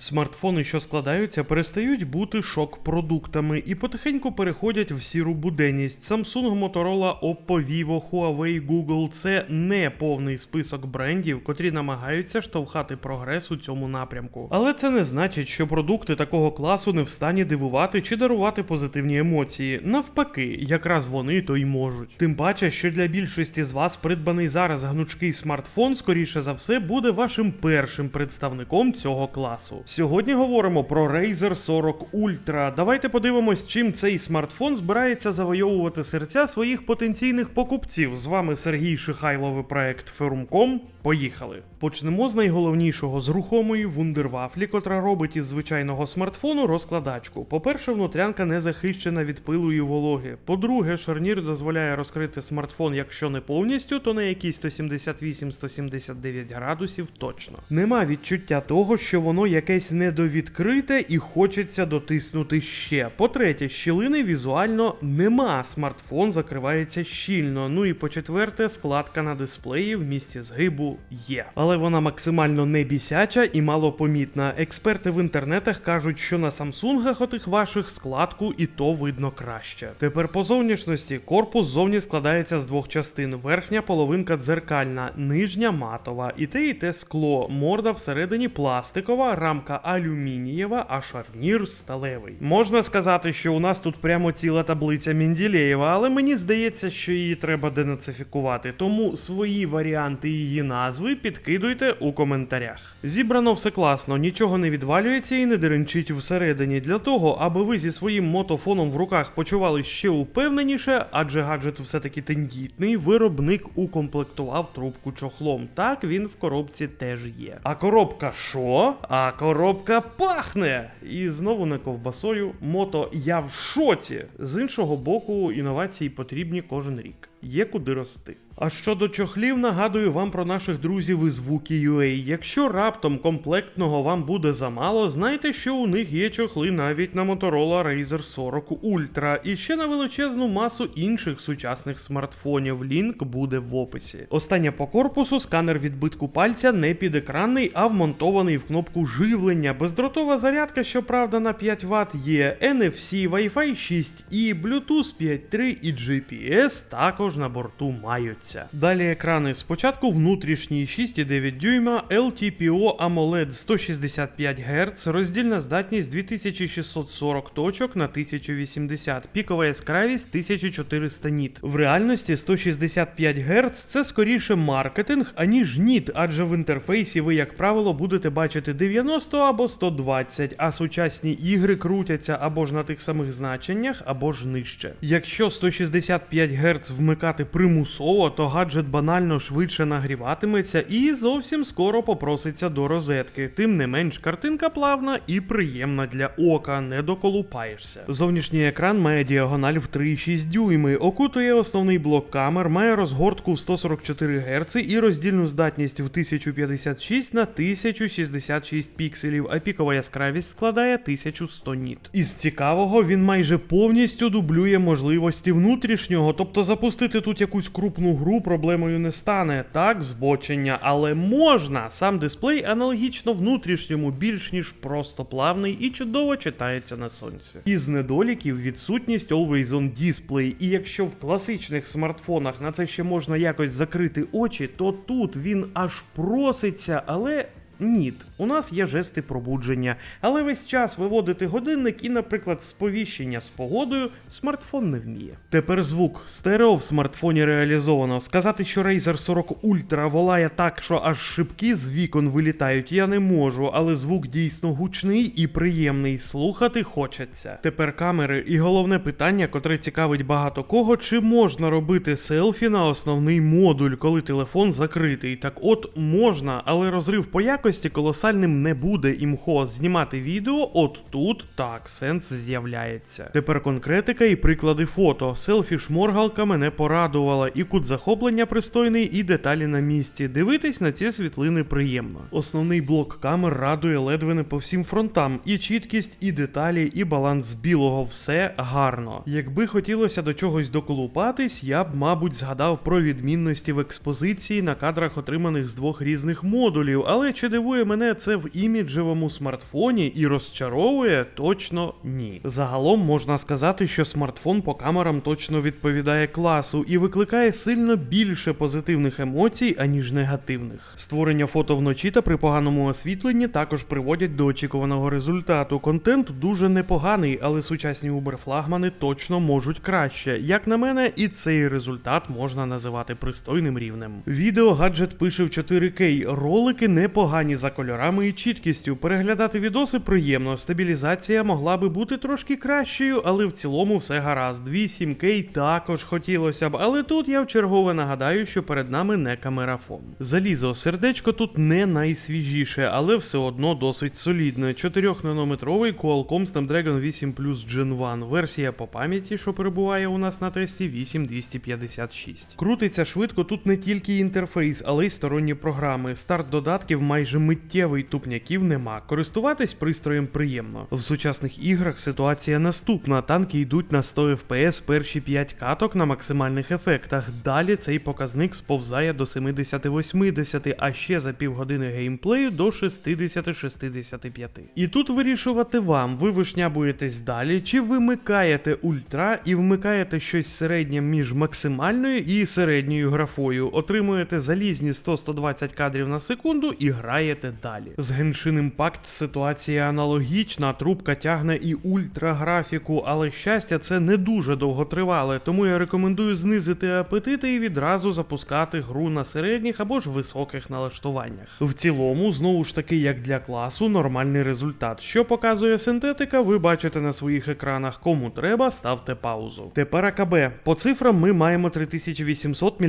Смартфони, що складаються, перестають бути шок-продуктами і потихеньку переходять в сіру буденність. Samsung, Motorola, Oppo, Vivo, Huawei, Google – це не повний список брендів, котрі намагаються штовхати прогрес у цьому напрямку. Але це не значить, що продукти такого класу не в стані дивувати чи дарувати позитивні емоції. Навпаки, якраз вони то й можуть. Тим паче, що для більшості з вас придбаний зараз гнучкий смартфон, скоріше за все, буде вашим першим представником цього класу. Сьогодні говоримо про Razer 40 Ultra. Давайте подивимось, чим цей смартфон збирається завойовувати серця своїх потенційних покупців. З вами Сергій Шихайловий проект Ферум.ком. Поїхали. Почнемо з найголовнішого з рухомої вундервафлі, котра робить із звичайного смартфону розкладачку. По-перше, внутрянка не захищена від пилу і вологи. По-друге, шарнір дозволяє розкрити смартфон, якщо не повністю, то на якісь 178-179 градусів точно. Нема відчуття того, що воно якесь недовідкрите і хочеться дотиснути ще. По-третє, щілини візуально нема. Смартфон закривається щільно. Ну і по-четверте, складка на дисплеї в місці згибу є. Але вона максимально не бісяча і малопомітна. Експерти в інтернетах кажуть, що на самсунгах отих ваших складку і то видно краще. Тепер по зовнішності корпус зовні складається з двох частин: верхня половинка дзеркальна, нижня матова, і те, і те скло. Морда всередині пластикова, рамка алюмінієва, а шарнір сталевий. Можна сказати, що у нас тут прямо ціла таблиця Менділеєва, але мені здається, що її треба денацифікувати. Тому свої варіанти її назви підкидуйте у коментарях. Зібрано все класно, нічого не відвалюється і не деренчить всередині. Для того, аби ви зі своїм мотофоном в руках почували ще упевненіше, адже гаджет все-таки тендітний, виробник укомплектував трубку чохлом. Так він в коробці теж є. А коробка що? А коробка пахне! І знову не ковбасою. Мото я в шоці. З іншого боку, інновації потрібні кожен рік. Є куди рости. А щодо чохлів, нагадую вам про наших друзів із Wookie.ua. Якщо раптом комплектного вам буде замало, знайте, що у них є чохли навіть на Motorola Razer 40 Ultra і ще на величезну масу інших сучасних смартфонів. Лінк буде в описі. Останнє по корпусу сканер відбитку пальця не підекранний, а вмонтований в кнопку живлення. Бездротова зарядка, щоправда, на 5 Вт є NFC, Wi-Fi 6 і Bluetooth 5.3 і GPS також на борту маються. Далі екрани. Спочатку внутрішній 6,9 дюйма, LTPO AMOLED 165 Гц, роздільна здатність 2640 точок на 1080, пікова яскравість 1400 ніт. В реальності 165 Гц це скоріше маркетинг, аніж ніт, адже в інтерфейсі ви, як правило, будете бачити 90 або 120, а сучасні ігри крутяться або ж на тих самих значеннях, або ж нижче. Якщо 165 Гц вмикати примусово, то гаджет банально швидше нагріватиметься і зовсім скоро попроситься до розетки. Тим не менш, картинка плавна і приємна для ока, не доколупаєшся. Зовнішній екран має діагональ в 3,6 дюйми, окутує основний блок камер, має розгортку в 144 Гц і роздільну здатність в 1056 на 1066 пікселів, а пікова яскравість складає 1100 ніт. Із цікавого він майже повністю дублює можливості внутрішнього, тобто запустити тут якусь крупну гру проблемою не стане. Так, збочення, але можна. Сам дисплей аналогічно внутрішньому, більш ніж просто плавний і чудово читається на сонці. Із недоліків відсутність Always On Display, і якщо в класичних смартфонах на це ще можна якось закрити очі, то тут він аж проситься, але. Ніт, у нас є жести пробудження, але весь час виводити годинник і, наприклад, сповіщення з погодою смартфон не вміє. Тепер звук стерео в смартфоні реалізовано. Сказати, що Razer 40 Ultra волає так, що аж шибки з вікон вилітають, я не можу, але звук дійсно гучний і приємний. Слухати хочеться. Тепер камери, і головне питання, котре цікавить багато кого, чи можна робити селфі на основний модуль, коли телефон закритий. Так от можна, але розрив по якості колосальним не буде імхо. Знімати відео, от тут так, сенс з'являється. Тепер конкретика і приклади фото. Селфі шморгалка мене порадувала, і кут захоплення пристойний, і деталі на місці. Дивитись на ці світлини приємно. Основний блок камер радує ледве не по всім фронтам. І чіткість, і деталі, і баланс білого все гарно. Якби хотілося до чогось доколупатись, я б, мабуть, згадав про відмінності в експозиції на кадрах, отриманих з двох різних модулів, але чи дивує мене це в іміджевому смартфоні і розчаровує точно ні. Загалом можна сказати, що смартфон по камерам точно відповідає класу і викликає сильно більше позитивних емоцій, аніж негативних. Створення фото вночі та при поганому освітленні також приводять до очікуваного результату. Контент дуже непоганий, але сучасні уберфлагмани точно можуть краще. Як на мене, і цей результат можна називати пристойним рівнем. Відео гаджет пише в 4К, ролики непогані за кольорами і чіткістю. Переглядати відоси приємно. Стабілізація могла би бути трошки кращою, але в цілому все гаразд. 8К також хотілося бь, але тут я вчергове нагадаю, що перед нами не камерафон. Залізо, сердечко тут не найсвіжіше, але все одно досить солідне. 4-нанометровий Qualcomm Snapdragon 8 Plus Gen 1. Версія по пам'яті, що перебуває у нас на тесті 8256. Крутиться швидко тут не тільки інтерфейс, але й сторонні програми. Старт додатків майже миттєвий тупняків нема. Користуватись пристроєм приємно. В сучасних іграх ситуація наступна: танки йдуть на 100 FPS перші 5 каток на максимальних ефектах. Далі цей показник сповзає до 70-80, а ще за півгодини геймплею до 60-65. І тут вирішувати вам, ви вишнябуєтесь далі, чи вимикаєте ультра і вмикаєте щось середнє між максимальною і середньою графою, отримуєте залізні 100-120 кадрів на секунду і граєте далі. З Genshin Impact ситуація аналогічна, трубка тягне і ультраграфіку, але щастя, це не дуже довготривале, тому я рекомендую знизити апетити і відразу запускати гру на середніх або ж високих налаштуваннях. В цілому, знову ж таки, як для класу, нормальний результат. Що показує синтетика, ви бачите на своїх екранах. Кому треба, ставте паузу. Тепер АКБ. По цифрам ми маємо 3800 мАч.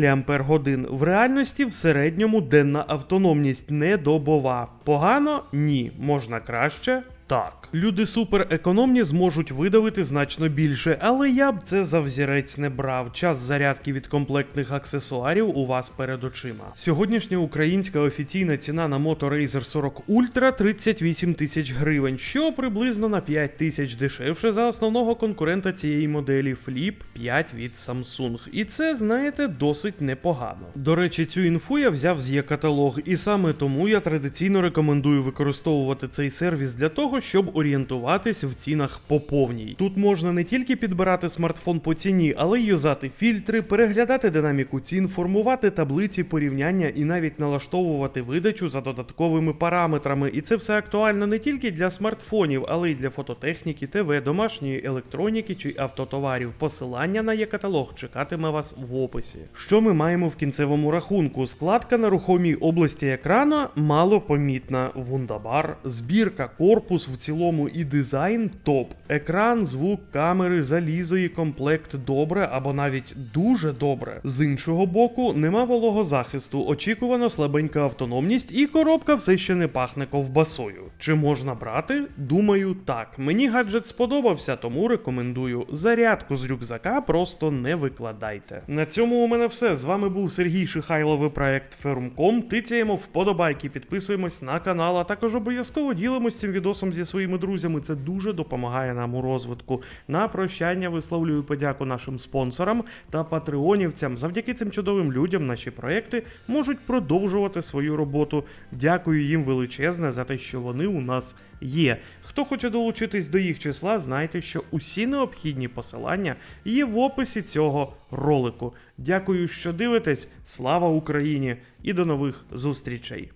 В реальності в середньому денна автономність не добова. Погано? Ні. Можна краще? Так. Люди суперекономні зможуть видавити значно більше, але я б це за взірець не брав. Час зарядки від комплектних аксесуарів у вас перед очима. Сьогоднішня українська офіційна ціна на Moto Razer 40 Ultra 38 тисяч гривень, що приблизно на 5 тисяч дешевше за основного конкурента цієї моделі Flip 5 від Samsung. І це, знаєте, досить непогано. До речі, цю інфу я взяв з є-каталог, і саме тому я традиційно рекомендую використовувати цей сервіс для того, щоб орієнтуватись в цінах по повній. Тут можна не тільки підбирати смартфон по ціні, але й юзати фільтри, переглядати динаміку цін, формувати таблиці порівняння і навіть налаштовувати видачу за додатковими параметрами. І це все актуально не тільки для смартфонів, але й для фототехніки, ТВ, домашньої електроніки чи автотоварів. Посилання на є-каталог чекатиме вас в описі. Що ми маємо в кінцевому рахунку? Складка на рухомій області екрану мало помітна. Вундабар, збірка, корпус в цілому і дизайн топ. Екран, звук, камери, залізо і комплект добре або навіть дуже добре. З іншого боку, нема вологозахисту, очікувано слабенька автономність, і коробка все ще не пахне ковбасою. Чи можна брати? Думаю, так. Мені гаджет сподобався, тому рекомендую. Зарядку з рюкзака просто не викладайте. На цьому у мене все. З вами був Сергій Шихайловий проект Фермком. Тицяємо вподобайки, підписуємось на канал, а також обов'язково ділимось цим відосом зі своїми друзями. Це дуже допомагає нам у розвитку. На прощання висловлюю подяку нашим спонсорам та патреонівцям. Завдяки цим чудовим людям наші проекти можуть продовжувати свою роботу. Дякую їм величезне за те, що вони у нас є. Хто хоче долучитись до їх числа, знайте, що усі необхідні посилання є в описі цього ролику. Дякую, що дивитесь. Слава Україні і до нових зустрічей!